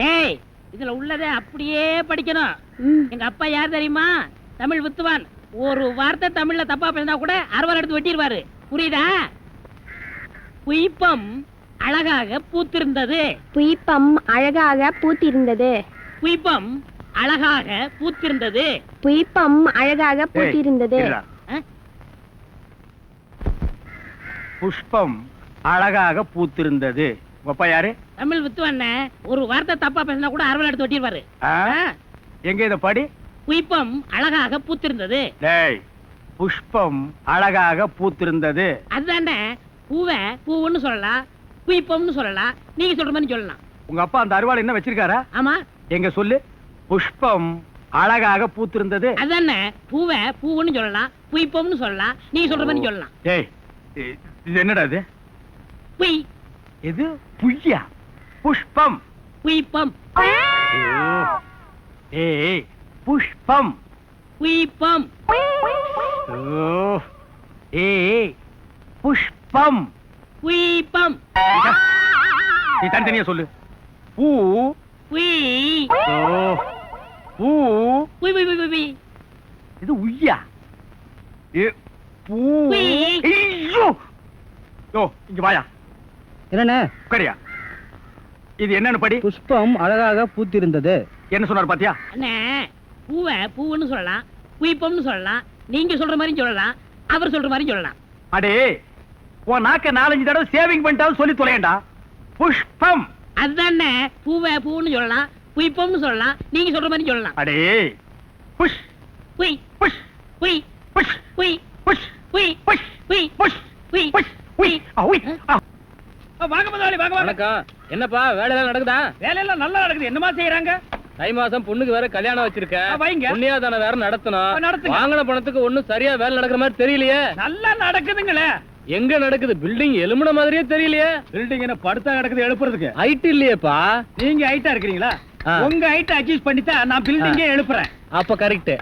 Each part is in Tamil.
டேய் இதுல உள்ளதை அப்படியே படிக்கணும். எங்க அப்பா யார் தெரியுமா? தமிழ் வித்துவான். ஒரு வார்த்தை தமிழ்ல தப்பா பேசினா கூட அறுவாள் எடுத்து வெட்டிடுவாரு புரியுதா? புய்பம் அழகாக பூத்திருந்தது. புய்பம் அழகாக பூத்திருந்தது. புய்பம் அழகாக பூத்திருந்தது. புய்பம் அழகாக பூத்திருந்தது. புஷ்பம் அழகாக பூத்திருந்தது. உங்க அப்பா யாரு? தமிழ் வித்துவான் ஒரு வார்த்தை தப்பா பேசினா கூட அறுவாள் எடுத்து வெட்டிடுவாரு ஆ? எங்க இத படி? புய்பம் அழகாக பூத்திருந்தது. டேய் புஷ்பம் அழகாக பூத்திருந்தது. அதுதானே பூவை பூவுன்னு சொல்லலாம் புய்பம்னு சொல்லலாம் நீங்க சொல்ற மாதிரி சொல்லலாம். உங்க அப்பா அந்த அருவாள் என்ன வச்சிருக்காரா? ஆமா. எங்க சொல்லு? புஷ்பம் அழகாக பூத்திருந்தது. அதானே பூவை பூவுன்னு சொல்லலாம் புய்பம்னு சொல்லலாம் நீங்க சொல்ற மாதிரி சொல்லலாம். டேய் இது என்னடா இது? புய் இது புய்யா. புஷ்பம். புய்பம். ஏய் புஷ்பம். புய்பம் ஓ. ஏய் புஷ்பம். புய்பம் நீ தனித்தனியா சொல்லு. பூ. புய். ஓ. பூ. புய் புய் புய் புய். இது உய்யா. ஏ பூ. ஐயோ. யோ இங்க வாயா. என்னண்ணே? உட்காரியா? இது என்னன்னு படி. புஷ்பம் அழகாக பூத்திருந்தது. என்ன சொன்னார் பாத்தியா? அண்ணே பூவை பூவுன்னு சொல்லலாம் புய்பம்னு சொல்லலாம் நீங்க சொல்ற மாதிரி சொல்லலாம் அவர் சொல்ற மாதிரி சொல்லலாம். அடே உன் நாக்க நாலஞ்சு தடவை சேவிங் பண்ணிட்டாலும் சொல்லி தொலையண்டா. புஷ்பம். அதுதானே பூவை பூவுன்னு சொல்லலாம் புய்பம்னு சொல்லலாம் நீங்க சொல்ற மாதிரி சொல்லலாம். அடே புஷ். புய் புஷ். புய் புஷ். புய். புஷ் புய் புஷ் புய் புஷ் உய் ஆ, உய் ஆ. வாங்க முதலாளி வாங்க வாங்க வணக்கம் என்னப்பா வேலையெல்லாம் நடக்குதா? வேலையெல்லாம் நல்லா நடக்குது. என்னமா செய்யறாங்க? தை மாசம் பொண்ணுக்கு வேற கல்யாணம் வச்சிருக்கேன். புண்ணியாதானம் வேற நடத்தணும். வாங்கின பணத்துக்கு ஒண்ணும் சரியா வேலை நடக்கிற மாதிரி தெரியலையே. நல்லா நடக்குதுங்களே. எங்க நடக்குது? பில்டிங் எலும்புன மாதிரியே தெரியலையே. பில்டிங் என்ன படுத்தா கிடக்குது எழுப்புறதுக்கு? ஹைட் இல்லையேப்பா. நீங்க ஹைட்டா இருக்கிறீங்களா. உங்க ஹைட் அட்ஜஸ்ட் பண்ணித்தான் நான் பில்டிங்கே எழுப்புறேன். அப்ப கரெக்ட்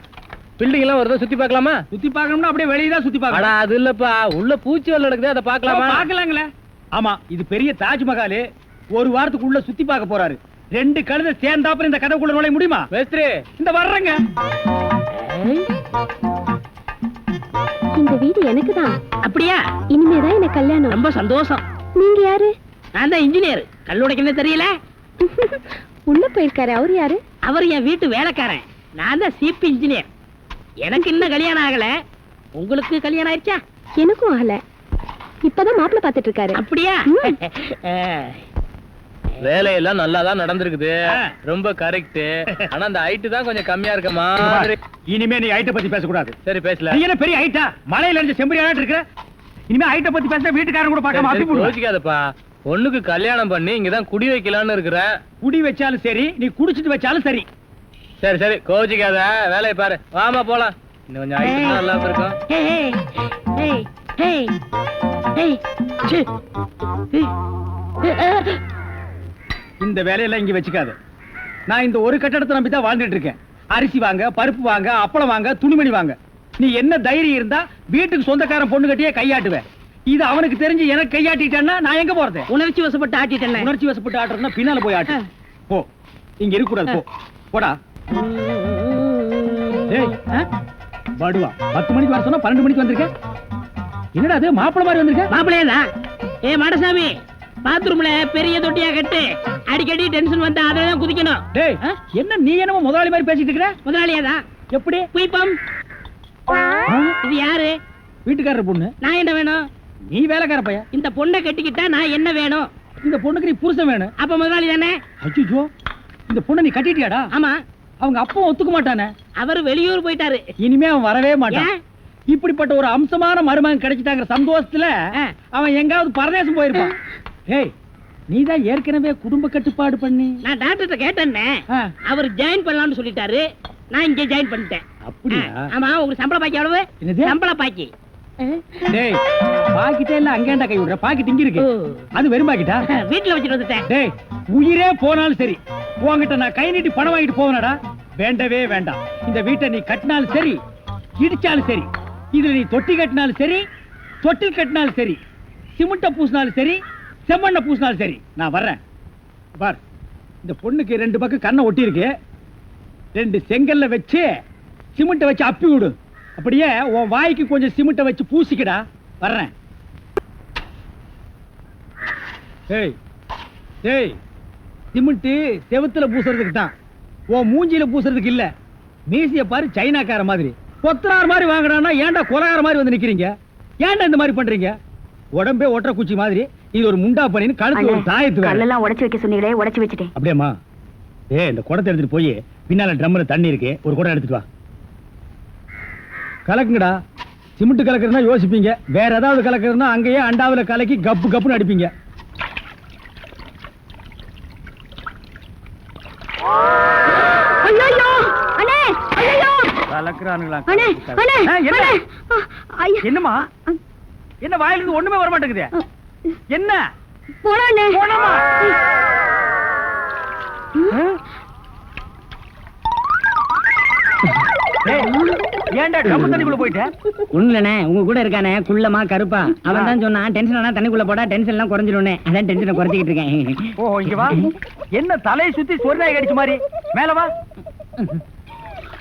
பில்டிங் எல்லாம் வருதா சுத்தி பார்க்கலாமா? சுத்தி பார்க்கணும்னா அப்படியே வெளியே தான் சுத்தி அடா பார்க்கணும் அது இல்லப்பா. உள்ள பூச்சி வேலை நடக்குது அதை பார்க்கலாமா? பார்க்கலாங்களே. ஆமா இது பெரிய தாஜ்மஹால். ஒரு வாரத்துக்குள்ள சுத்தி பார்க்க போறாரு. ரெண்டு கழுதை சேர்ந்தாப்புல இந்த கதைக்குள்ள நுழைய முடியுமா? மேஸ்திரி. இந்த வர்றேங்க. இந்த வீடு எனக்கு தான் அப்படியா? இனிமேதான் எனக்கு கல்யாணம். ரொம்ப சந்தோஷம். நீங்க யாரு? நான் தான் இன்ஜினியர். கல்லுடைக்கணும் தெரியல? உள்ள போயிருக்காரு. அவரு யாரு? அவர் என் வீட்டு வேலைக்காரன். நான் தான் சிபி இன்ஜினியர் எனக்கு இன்னும் கல்யாணம் ஆகல. உங்களுக்கு கல்யாணம் ஆயிடுச்சா? எனக்கும் ஆகல. இப்பதான் மாப்பிள்ள பாத்துட்டு இருக்காரு அப்படியா வேலையெல்லாம் நல்லா தான் நடந்திருக்குது. ரொம்ப கரெக்ட் ஆனா அந்த ஹைட் தான் கொஞ்சம் கம்மியா இருக்க மாதிரி இனிமே நீ ஹைட்டை பத்தி பேசக்கூடாது. சரி பேசல. நீ என்ன பெரிய ஹைட்டா மலையில இருந்து செம்பரியாட்டு இருக்கிற? இனிமே ஹைட்டை பத்தி பேச வீட்டுக்காரன் கூட பார்க்காம சரி, அப்பி சரி, போடுவேன். கோச்சிக்காதப்பா பொண்ணுக்கு கல்யாணம் பண்ணி இங்கதான் குடி வைக்கலாம்னு இருக்கிறேன் குடி வச்சாலும் சரி நீ குடிச்சிட்டு வச்சாலும் சரி. சரி சரி கோச்சிக்காத வேலையை பாரு. வாமா போலாம். இன்னும் கொஞ்சம் ஐட்டம் நல்லா இருக்கும் இந்த வேலையெல்லாம் இங்க வச்சுக்காத. நான் இந்த ஒரு கட்டடத்தை நம்பி தான் வாழ்ந்துட்டு இருக்கேன். அரிசி வாங்க பருப்பு வாங்க அப்பளம் வாங்க துணிமணி வாங்க. நீ என்ன தைரியம் இருந்தா வீட்டுக்கு சொந்தக்காரன் பொண்ணு கட்டியே கையாட்டுவேன். இது அவனுக்கு தெரிஞ்சு எனக்கு கையாட்டிட்டேன்னா நான் எங்க போறது? உணர்ச்சி வசப்பட்டு ஆட்டிட்டேன். உணர்ச்சி வசப்பட்டு ஆட்டுறதுன்னா பின்னால போய் ஆட்டு. போ. இங்க இருக்க கூடாது போ. போடா? படுவா பத்து மணிக்கு வர சொன்னா பன்னெண்டு மணிக்கு வந்திருக்க? என்னடா அது? மாப்பிள மாதிரி வந்திருக்க? மாப்பிள்ளையா ஏ மாடசாமி பாத்ரூம்ல பெரிய தொட்டியா கட்டு. அடிக்கடி டென்ஷன் வந்தா அதுல தான் குதிக்கணும். டேய்? என்ன நீ என்னமோ முதலாளி மாதிரி பேசிட்டு இருக்கிற? முதலாளியாதான் எப்படி? குயிப்பம்? இது யாரு? வீட்டுக்காரர் பொண்ணு. நான் என்ன வேணும்? நீ வேலைக்கார பையன். இந்த பொண்ணை கட்டிக்கிட்டா நான் என்ன வேணும்? இந்த பொண்ணுக்கு நீ புருஷன் வேணும். அப்ப முதலாளி தானே? அச்சோ இந்த பொண்ணை நீ கட்டிட்டியாடா? ஆமா. அவங்க அப்பா ஒத்துக்க மாட்டானே? அவர் வெளியூர் போயிட்டாரு. இனிமே அவன் வரவே மாட்டான்? இப்படிப்பட்ட ஒரு அம்சமான மருமகன் கிடைச்சிட்டாங்கிற சந்தோஷத்துல. அவன் எங்காவது பரதேசம் போயிருப்பான். ஏய் நீ தான் ஏற்கனவே குடும்ப கட்டுப்பாடு பண்ணி. நான் டாக்டர்கிட்ட கேட்டேன்னே. அவர் ஜாயின் பண்ணலாம்னு சொல்லிட்டாரு. நான் இங்க ஜாயின் பண்ணிட்டேன். அப்படியா? ஆமா உங்களுக்கு சம்பள பாக்கி எவ்வளவு? என்னது? சம்பள பாக்கி. டேய் பாக்கிட்டே இல்ல அங்கேண்டா கை விடுற. பாக்கிட்டு இங்க இருக்கு. அது வெறும் பாக்கிட்டா? வீட்டுல வச்சுட்டு வந்துட்டேன். டேய் உயிரே போனாலும் சரி. உன்கிட்ட நான் கை நீட்டி பணம் வாங்கிட்டு போவனடா. வேண்டவே வேண்டாம். இந்த வீட்டை நீ கட்டினாலும் சரி இடிச்சாலும் சரி. இதுல நீ தொட்டி கட்டினாலும் சரி தொட்டில் கட்டினாலும் சரி சிமெண்ட்டை பூசினாலும் சரி செம்மண்ண பூசினாலும் சரி நான் வர்றேன். பார் இந்த பொண்ணுக்கு ரெண்டு பக்கம் கண்ணை ஒட்டியிருக்கு. ரெண்டு செங்கல்ல வச்சு சிமெண்ட்டை வச்சு அப்பி விடு அப்படியே உன் வாய்க்கு கொஞ்சம் சிமெண்ட்டை வச்சு பூசிக்கடா. வர்றேன். ஏய் ஏய் சிமெண்ட்டு செவுத்துல பூசுறதுக்கு தான் உன் மூஞ்சில பூசுறதுக்கு இல்ல. மீசிய பாரு சைனாக்கார மாதிரி. கொத்தனார் மாதிரி வாங்குறான்னா ஏன்டா கொலகார மாதிரி வந்து நிக்கிறீங்க? ஏன்டா இந்த மாதிரி பண்றீங்க? உடம்பே ஒற்றை குச்சி மாதிரி இது ஒரு முண்டா பண்ணின்னு கழுத்து ஒரு தாயத்து. கல்லெல்லாம் உடைச்சு வைக்க சொன்னீங்களே உடைச்சு வச்சுட்டேன். அப்படியாம்மா? ஏ இந்த குடத்தை எடுத்துட்டு போய் பின்னால ட்ரம்ல தண்ணி இருக்கு ஒரு குடம் எடுத்துட்டு வா. கலக்குங்கடா. சிமெண்ட் கலக்குறதுனா யோசிப்பீங்க. வேற ஏதாவது கலக்குறதுனா அங்கேயே அண்டாவுல கலக்கி கப்பு கப்புன்னு அடிப்பீங்க ஐயோ அண்ணே ஐயோ கலக்குறானுங்களா? ஆ, என்ன? அண்ணே ஆ, ஐயா. என்னம்மா? என்ன வாயில இருந்து ஒண்ணுமே வர மாட்டேங்குதே. என்ன? போனமா ஏன்டா தண்ணிக்குள்ள போயிட்ட? ஒண்ணுலண்ணே உங்க கூட இருக்கானே குள்ளமா கருப்பா. அவன் தான் சொன்னான் டென்ஷன் ஆனா தண்ணிக்குள்ள போடா டென்ஷன் எல்லாம் குறைஞ்சிடும்னே. அதான் டென்ஷனை குறைச்சிக்கிட்டு இருக்கேன். ஓ இங்க வா. என்ன தலையை சுத்தி சொரிநாய் கடிச்ச மாதிரி? மேல வா.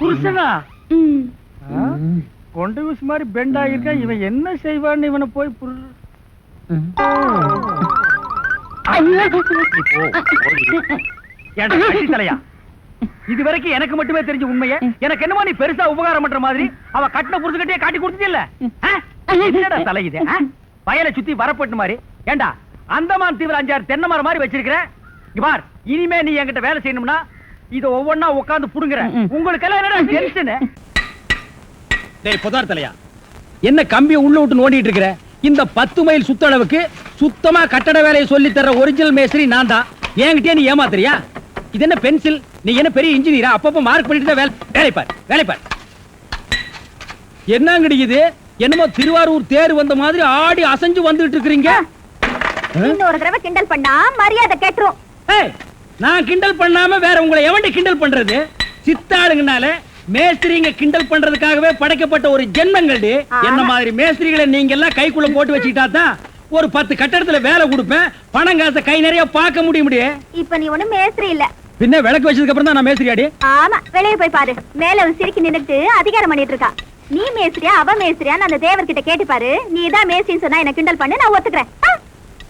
புருஷனா? கொண்ட விஷ் மாதிரி பெண்ட் ஆகியிருக்கான் இவன் என்ன செய்வான்னு இவனை போய் புரு- ஏன்டா, கட்டி தலையா? இது வரைக்கும் எனக்கு மட்டுமே தெரிஞ்ச உண்மையை. எனக்கு என்னமோ நீ பெருசா உபகாரம் பண்ற மாதிரி அவ கட்டின புருஷகிட்டே காட்டி கொடுத்தது இல்ல என்னடா தலை இது ஆ? வயலை சுத்தி வரப்பட்டு மாதிரி. ஏண்டா அந்தமான் தீவிர அஞ்சாறு தென்னை மரம் மாதிரி வச்சிருக்கிற? இங்க பார் இனிமே நீ என்கிட்ட வேலை செய்யணும்னா இத ஒவ்வொன்னா உட்கார்ந்து புடுங்குற உங்களுக்கு எல்லாம் என்னடா டென்ஷனு டேய் புதார் தலையா? என்ன கம்பியை உள்ள விட்டு நோண்டிட்டு இருக்கிற? இந்த பத்து மைல் சுத்தளவுக்கு சுத்தமா கட்டட வேலையை சொல்லி தர்ற ஒரிஜினல் மேஸ்திரி நான் தான் என்கிட்டயே நீ ஏமாத்துறியா? இது என்ன பென்சில் நீ என்ன பெரிய இன்ஜினியரா அப்பப்ப மார்க் பண்ணிட்டு தான் வேலை வேலை பார் வேலை பார். என்னங்கடி இது? என்னமோ திருவாரூர் தேர் வந்த மாதிரி ஆடி அசைஞ்சு வந்துட்டு இருக்கிறீங்க? இன்னொரு தடவை கிண்டல் பண்ணா மரியாதை கேட்டுரும். ஏய், நான் கிண்டல் பண்ணாம வேற உங்களை எவன்டி கிண்டல் பண்றது? சித்தாளுங்கனால மேஸ்திரிங்க கிண்டல் பண்றதுக்காகவே படைக்கப்பட்ட ஒரு ஜென்மங்கள்டி. ஆமா. என்ன மாதிரி மேஸ்திரிகளை நீங்க எல்லாம் கைக்குள்ள போட்டு வச்சுக்கிட்டா தான் ஒரு பத்து கட்டடத்துல வேலை கொடுப்பேன். பணம் காசை கை நிறைய பார்க்க முடிய முடியும் இப்ப நீ ஒண்ணும் மேஸ்திரி இல்ல. பின்ன விளக்கு வச்சதுக்கு அப்புறம் தான் நான் மேஸ்திரி அடி ஆமா வெளியே போய் பாரு. மேல அவன் சிரிக்கி நின்னுட்டு அதிகாரம் பண்ணிட்டு இருக்கா. நீ மேஸ்திரியா அவ மேஸ்திரியான்னு அந்த தேவர்கிட்ட கேட்டு பாரு. நீ தான் மேஸ்திரின்னு சொன்னா என்ன கிண்டல் பண்ணு நான் ஒத்துக்கிறேன்.